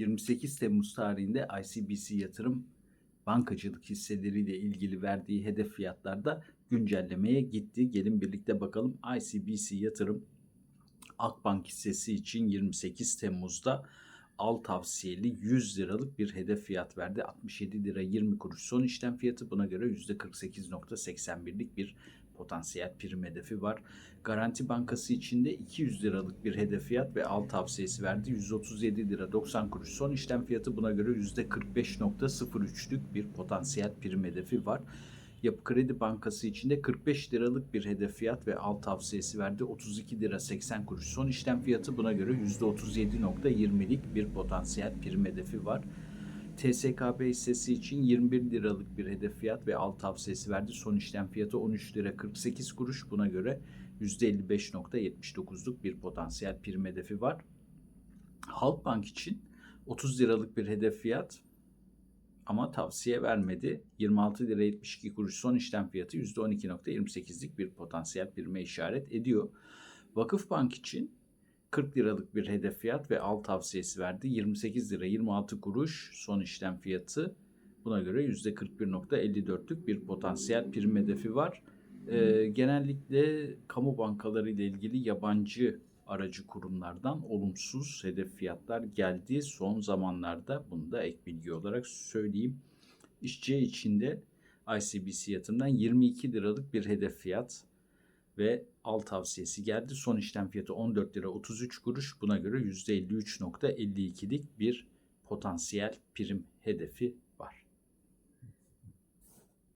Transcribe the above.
28 Temmuz tarihinde ICBC Yatırım bankacılık hisseleriyle ilgili verdiği hedef fiyatlarda güncellemeye gitti. Gelin birlikte bakalım ICBC Yatırım Akbank hissesi için 28 Temmuz'da al tavsiyeli 100 liralık bir hedef fiyat verdi. 67 lira 20 kuruş son işlem fiyatı buna göre %48.81'lik bir potansiyel prim hedefi var. Garanti Bankası için de 200 liralık bir hedef fiyat ve al tavsiyesi verdi. 137 lira 90 kuruş son işlem fiyatı buna göre %45.03'lük bir potansiyel prim hedefi var. Yapı Kredi Bankası için de 45 liralık bir hedef fiyat ve al tavsiyesi verdi. 32 lira 80 kuruş son işlem fiyatı buna göre %37.20'lik bir potansiyel prim hedefi var. TSKB hissesi için 21 liralık bir hedef fiyat ve al tavsiyesi verdi. Son işlem fiyatı 13 lira 48 kuruş. Buna göre %55.79'luk bir potansiyel prim hedefi var. Halkbank için 30 liralık bir hedef fiyat ama tavsiye vermedi. 26 lira 72 kuruş son işlem fiyatı %12.28'lik bir potansiyel prime işaret ediyor. Vakıfbank için 40 liralık bir hedef fiyat ve al tavsiyesi verdi. 28 lira 26 kuruş son işlem fiyatı. Buna göre %41.54'lük bir potansiyel prim hedefi var. Ee, genellikle kamu bankaları ile ilgili yabancı aracı kurumlardan olumsuz hedef fiyatlar geldi son zamanlarda. Bunu da ek bilgi olarak söyleyeyim. İşçi içinde ICBC yatırımdan 22 liralık bir hedef fiyat ve al tavsiyesi geldi. Son işlem fiyatı 14 lira 33 kuruş. Buna göre %53.52'lik bir potansiyel prim hedefi